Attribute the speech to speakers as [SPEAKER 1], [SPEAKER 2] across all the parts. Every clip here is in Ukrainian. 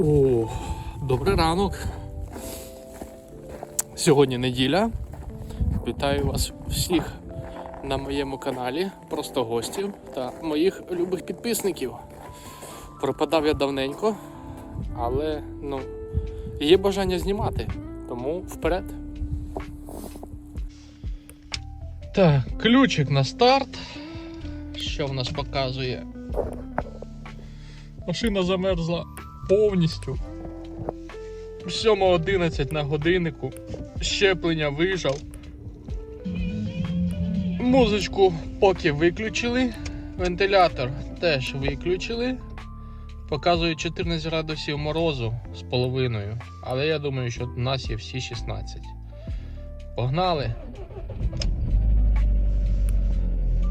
[SPEAKER 1] О, добрий ранок. Сьогодні неділя. Вітаю вас всіх на моєму каналі, просто гостів та моїх любих підписників. Пропадав я давненько, але ну, є бажання знімати, тому вперед. Так, ключик на старт. Що в нас показує? Машина замерзла повністю. 7.11 на годиннику. Щеплення вижав. Музичку поки виключили. Вентилятор теж виключили. Показує 14 градусів морозу з половиною. Але я думаю, що у нас є всі 16. Погнали.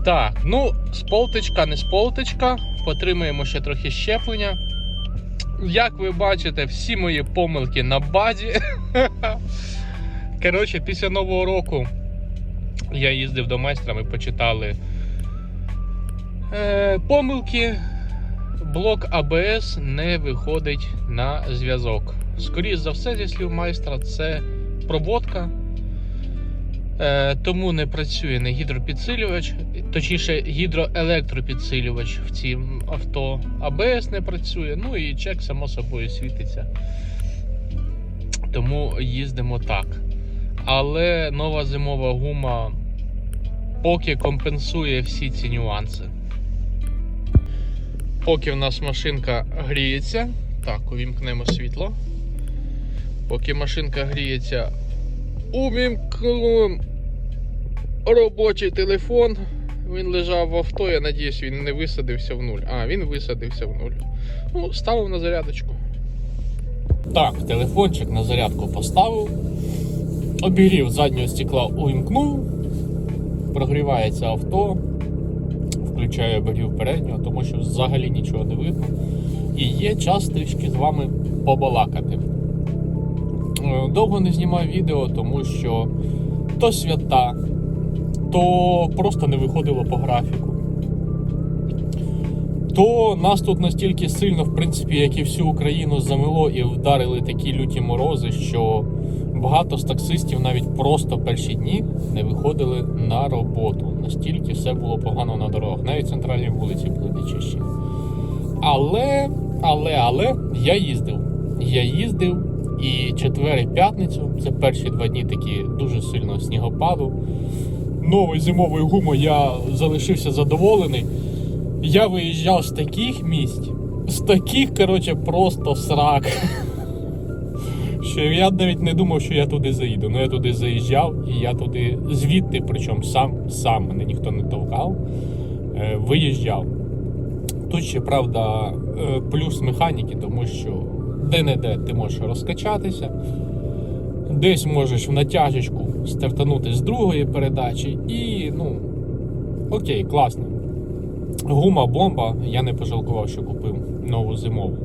[SPEAKER 1] Так, ну, сполтичка, не сполтичка. Потримаємо ще трохи щеплення. Як ви бачите, всі мої помилки на базі. Коротше, після Нового року я їздив до майстра, ми почитали е, помилки. Блок АБС не виходить на зв'язок. Скоріше за все, зі слів майстра, це проводка. Е, тому не працює не гідропідсилювач, точніше гідроелектропідсилювач в цім авто. АБС не працює, ну і чек само собою світиться. Тому їздимо так. Але нова зимова гума поки компенсує всі ці нюанси. Поки в нас машинка гріється, так, увімкнемо світло. Поки машинка гріється, увімкнув робочий телефон. Він лежав в авто, я надіюсь, він не висадився в нуль. А, він висадився в нуль. Ну, ставив на зарядочку. Так, телефончик на зарядку поставив. Обігрів заднього стекла увімкнув. Прогрівається авто. Включаю обігрів переднього, тому що взагалі нічого не видно. І є час трішки з вами побалакати. Е, Довго не знімаю відео, тому що то свята, то просто не виходило по графіку. То нас тут настільки сильно, в принципі, як і всю Україну замило і вдарили такі люті морози, що багато з таксистів навіть просто перші дні не виходили на роботу. Настільки все було погано на дорогах. Навіть центральні вулиці були нечищі. Але, але, але я їздив. Я їздив і четвер і п'ятницю, це перші два дні такі дуже сильного снігопаду. Новою зимовою гумою я залишився задоволений. Я виїжджав з таких місць, з таких, коротше, просто срак. Що я навіть не думав, що я туди заїду. Ну я туди заїжджав і я туди звідти, причому сам, сам мене ніхто не товкав, е, виїжджав. Тут ще правда е, плюс механіки, тому що де-не-де ти можеш розкачатися, десь можеш в натяжечку стартанути з другої передачі, і ну окей, класно. Гума бомба, я не пожалкував, що купив нову зимову.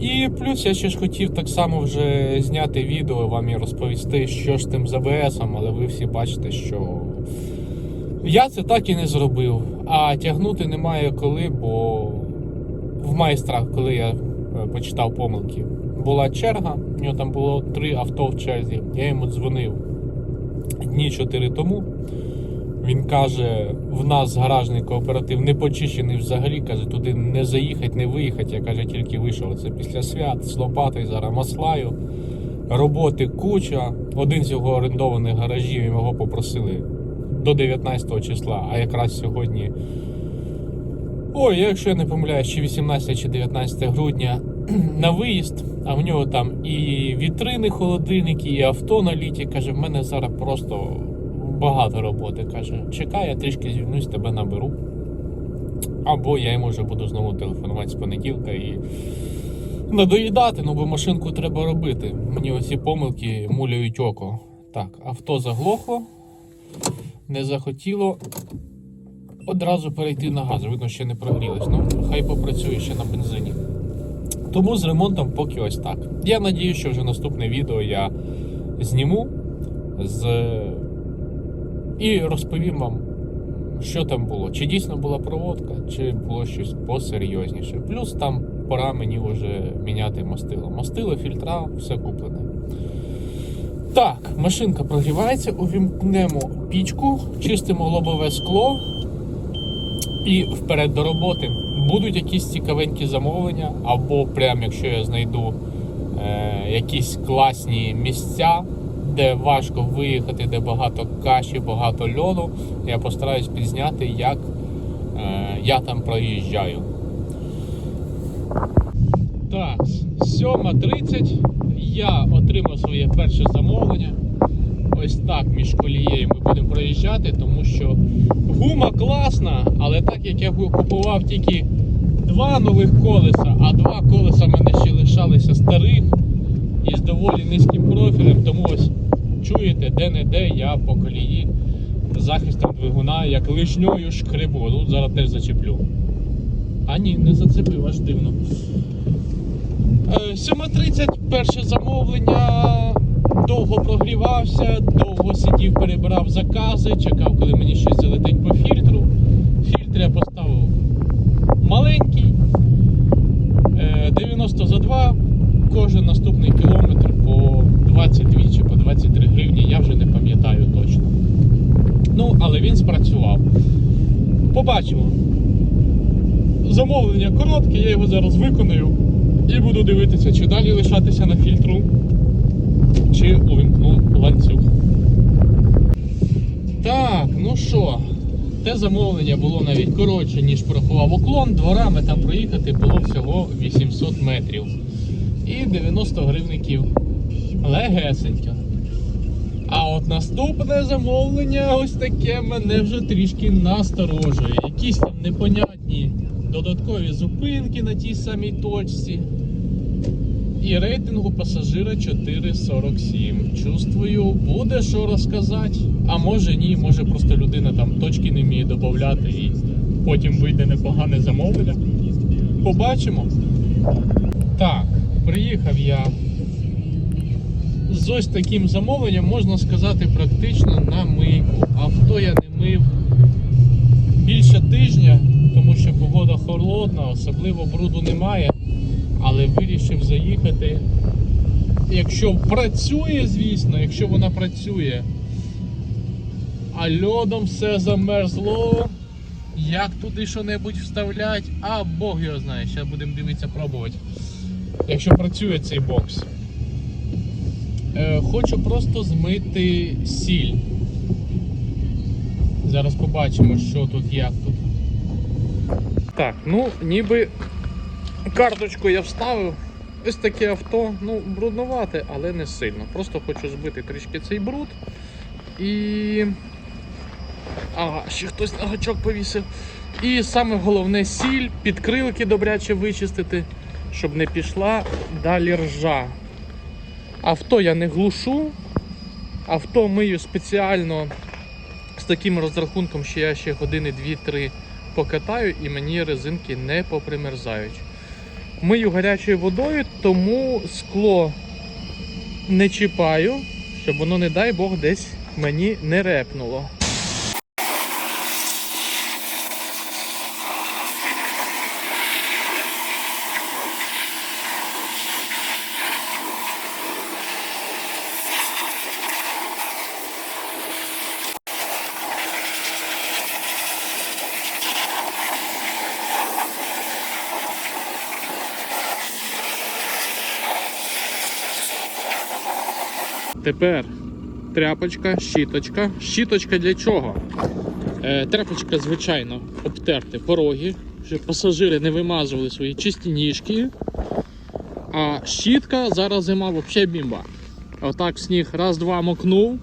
[SPEAKER 1] І плюс я ще ж хотів так само вже зняти відео вам і розповісти, що ж тим з АБСом, але ви всі бачите, що я це так і не зробив. А тягнути немає коли, бо в майстра, коли я почитав помилки, була черга, у нього там було три авто в черзі. Я йому дзвонив дні чотири тому. Він каже: в нас гаражний кооператив не почищений взагалі. Каже, туди не заїхати, не виїхати. Я каже, тільки вийшов. Це після свят з лопатою зараз маслаю. Роботи куча. Один з його орендованих гаражів його попросили до 19 числа, а якраз сьогодні. Ой, якщо я не помиляюсь, чи 18 чи 19 грудня на виїзд, а в нього там і вітрини, холодильники, і авто на літі. Каже, в мене зараз просто багато роботи. Каже, чекай, я трішки звільнусь, тебе наберу. Або я йому вже буду знову телефонувати з понеділка і надоїдати, ну бо машинку треба робити. Мені оці помилки муляють око. Так, авто заглохло, не захотіло одразу перейти на газ. Видно, ще не прогрілось. Ну, хай попрацює ще на бензині. Тому з ремонтом поки ось так. Я надію, що вже наступне відео я зніму з... і розповім вам, що там було. Чи дійсно була проводка, чи було щось посерйозніше. Плюс там пора мені вже міняти мастило. Мастило, фільтра, все куплене. Так, машинка прогрівається, увімкнемо пічку, чистимо лобове скло і вперед до роботи. Будуть якісь цікавенькі замовлення, або прям якщо я знайду е, якісь класні місця, де важко виїхати, де багато каші, багато льоду, я постараюсь підзняти, як е, я там проїжджаю. Так, 7.30 я отримав своє перше замовлення. Ось так між колією ми будемо проїжджати, тому що гума класна, але так як я купував тільки два нових колеса, а два колеса в мене ще лишалися старих і з доволі низьким профілем, тому ось чуєте, де-не-де я по колії захистом двигуна, як лишньою шкребу. Тут зараз теж зачеплю. А ні, не зацепив, аж дивно. Е, 7.30 перше замовлення. Довго прогрівався, довго сидів, перебирав закази, чекав, коли мені щось залетить по фільтру. Фільтр я поставив маленький, е, 90 за 2. Кожен наступний кілометр по 22 чи по 23 гривні, я вже не пам'ятаю точно. Ну, але він спрацював. Побачимо. Замовлення коротке, я його зараз виконую і буду дивитися, чи далі лишатися на фільтру, чи увімкну ланцюг. Так, ну що, те замовлення було навіть коротше, ніж порахував уклон. Дворами там проїхати було всього 800 метрів. І 90 гривників легесенько. А от наступне замовлення ось таке мене вже трішки насторожує. Якісь там непонятні додаткові зупинки на тій самій точці. І рейтингу пасажира 4,47. Чувствую, буде що розказати. А може ні, може просто людина там точки не вміє додати і потім вийде непогане замовлення. Побачимо. Так, приїхав я з ось таким замовленням, можна сказати, практично на мийку. Авто я не мив більше тижня, тому що погода холодна, особливо бруду немає. Але вирішив заїхати. Якщо працює, звісно, якщо вона працює, а льодом все замерзло. Як туди що-небудь вставлять, а Бог його знає, зараз будемо дивитися, пробувати. Якщо працює цей бокс. Е, хочу просто змити сіль. Зараз побачимо, що тут, як тут. Так, ну ніби карточку я вставив. Ось таке авто, ну, бруднувате, але не сильно. Просто хочу збити трішки цей бруд. І. Ага, ще хтось на гачок повісив. І саме головне сіль, підкрилки добряче вичистити, щоб не пішла далі ржа. Авто я не глушу. Авто мию спеціально з таким розрахунком, що я ще години 2-3 покатаю і мені резинки не попримерзають. Мию гарячою водою, тому скло не чіпаю, щоб воно, не дай Бог, десь мені не репнуло. Тепер тряпочка, щіточка. Щіточка для чого? Е, тряпочка, звичайно, обтерти пороги, щоб пасажири не вимазували свої чисті ніжки. А щітка зараз зима взагалі бімба. Отак сніг раз-два мокнув,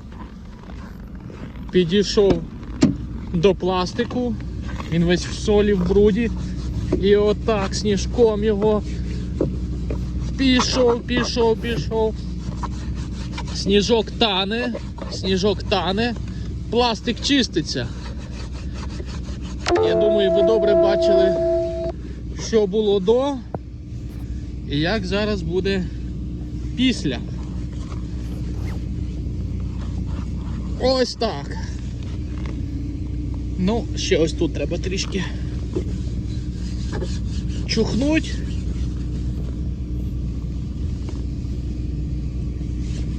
[SPEAKER 1] підійшов до пластику, він весь в солі, в бруді. І отак сніжком його пішов, пішов, пішов. Сніжок тане, сніжок тане, пластик чиститься. Я думаю, ви добре бачили, що було до і як зараз буде після. Ось так. Ну, ще ось тут треба трішки чухнуть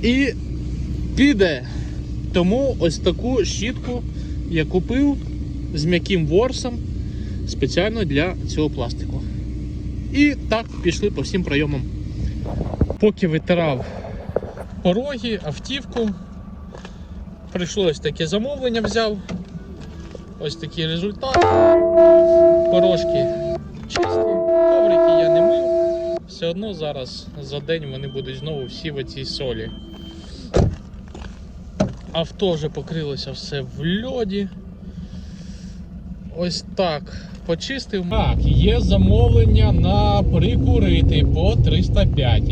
[SPEAKER 1] І піде. Тому ось таку щітку я купив з м'яким ворсом спеціально для цього пластику. І так пішли по всім прийомам. Поки витирав пороги, автівку, прийшлось таке замовлення взяв. Ось такий результат. Порожки чисті, коврики я не мив. Все одно зараз за день вони будуть знову всі в цій солі. Авто вже покрилося все в льоді. Ось так. Почистив. Так, є замовлення на прикурити по 305.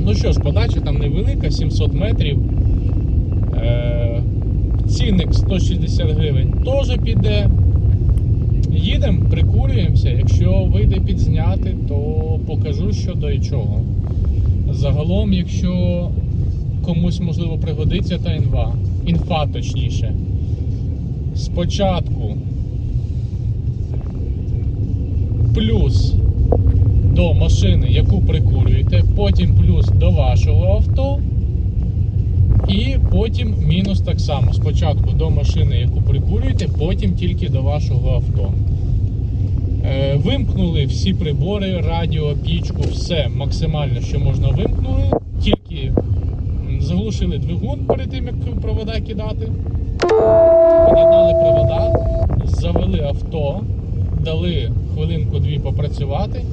[SPEAKER 1] Ну що ж, подача там невелика, 700 метрів. Е, цінник 160 гривень теж піде. Їдемо, прикурюємося. Якщо вийде підзняти, то покажу, що до і чого. Загалом, якщо комусь можливо пригодиться та інфа, інфа точніше. Спочатку плюс до машини, яку прикурюєте, потім плюс до вашого авто. І потім мінус так само. Спочатку до машини, яку прикурюєте, потім тільки до вашого авто. Е, вимкнули всі прибори, радіо, пічку, все максимально, що можна вимкнули. Заглушили двигун перед тим, як провода кидати. Під'єднали провода, завели авто, дали хвилинку-дві попрацювати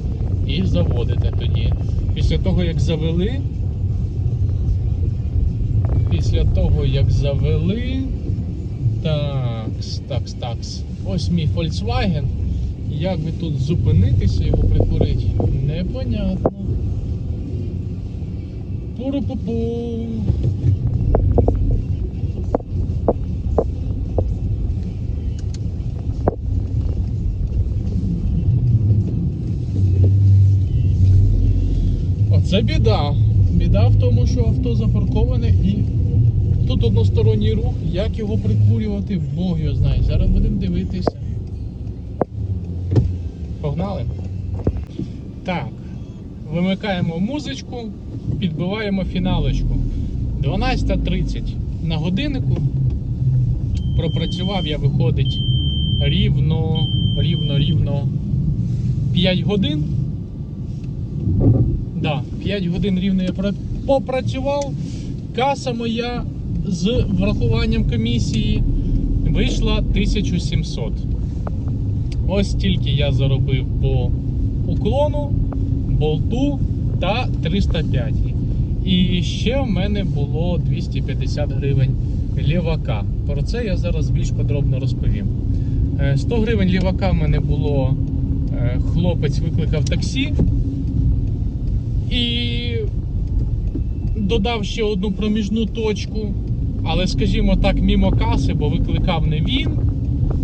[SPEAKER 1] і заводите тоді. Після того, як завели, після того, як завели. Такс, такс, такс. Ось мій Volkswagen. Як би тут зупинитися, його прикурити? Непонятно. Пуру-пу-пу. Оце біда. Біда в тому, що авто запарковане і тут односторонній рух. Як його прикурювати, Бог його знає. Зараз будемо дивитися. Погнали? Так. Вимикаємо музичку, підбиваємо фіналочку. 12.30 на годиннику. Пропрацював я, виходить, рівно, рівно, рівно 5 годин. Да, 5 годин рівно я попрацював. Каса моя з врахуванням комісії вийшла 1700. Ось тільки я заробив по уклону, болту та 305. І ще в мене було 250 гривень лівака. Про це я зараз більш подробно розповім. Е, 100 гривень лівака в мене було. е, Хлопець викликав таксі і додав ще одну проміжну точку. Але, скажімо так, мімо каси, бо викликав не він.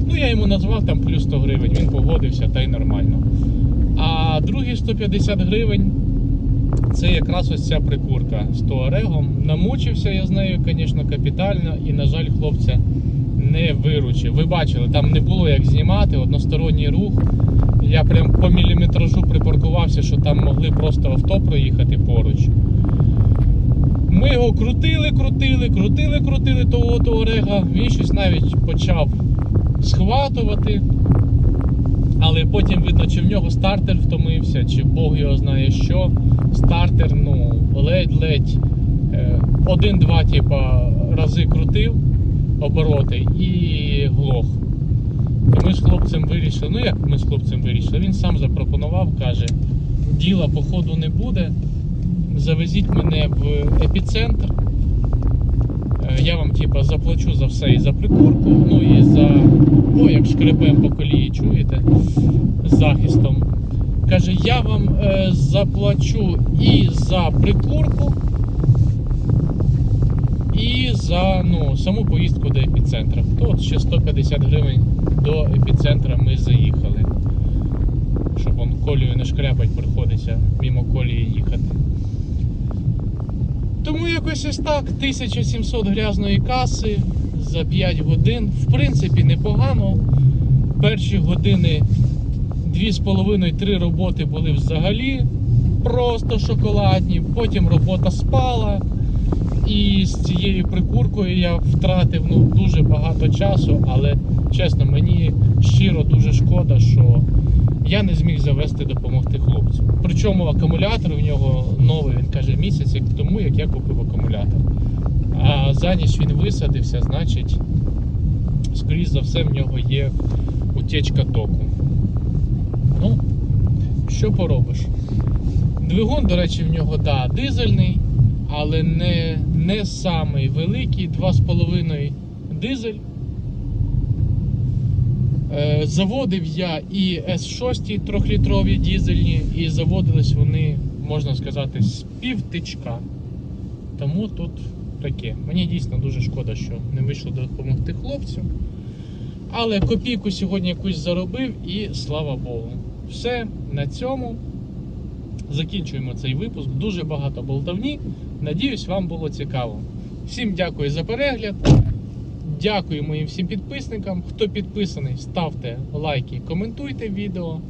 [SPEAKER 1] Ну, я йому назвав там плюс 100 гривень, він погодився та й нормально. А другі 150 гривень це якраз ось ця прикурка з туарегом. Намучився я з нею, звісно, капітально, і, на жаль, хлопця не виручив. Ви бачили, там не було як знімати, односторонній рух. Я прям по міліметражу припаркувався, що там могли просто авто проїхати поруч. Ми його крутили, крутили, крутили, крутили того туарега. Він щось навіть почав схватувати. Але потім видно, чи в нього стартер втомився, чи Бог його знає що. Стартер, ну, ледь-ледь е, один-два типа, рази крутив обороти і глох. І ми з хлопцем вирішили, ну як ми з хлопцем вирішили, він сам запропонував, каже, діла походу не буде. Завезіть мене в епіцентр. Е, Я вам типа заплачу за все і за прикурку, ну і за. О, як шкребем по колії, чуєте? З захистом. Каже, я вам е, заплачу і за прикурку, і за ну, саму поїздку до епіцентра. То от ще 150 гривень до епіцентра ми заїхали. Щоб он колію не шкрябать, приходиться мимо колії їхати. Тому якось ось так, 1700 грязної каси за 5 годин. В принципі, непогано. Перші години 2,5-3 роботи були взагалі просто шоколадні. Потім робота спала. І з цією прикуркою я втратив ну, дуже багато часу, але чесно, мені щиро дуже шкода, що я не зміг завести допомогти хлопцю. Причому акумулятор в нього новий, він каже, місяць як тому, як я купив акумулятор. А за ніч він висадився, значить, скоріш за все, в нього є утечка току. Ну, що поробиш? Двигун, до речі, в нього да, дизельний, але не, не самий великий, 2,5 дизель. Е, Заводив я і С6 трьохлітрові дізельні, і заводились вони, можна сказати, з півтичка. Тому тут таке. Мені дійсно дуже шкода, що не вийшло допомогти хлопцю. Але копійку сьогодні якусь заробив і слава Богу. Все на цьому. Закінчуємо цей випуск. Дуже багато болтовні. Надіюсь, вам було цікаво. Всім дякую за перегляд. Дякую моїм всім підписникам. Хто підписаний, ставте лайки, коментуйте відео.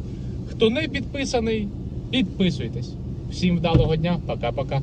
[SPEAKER 1] Хто не підписаний, підписуйтесь. Всім вдалого дня. Пока-пока.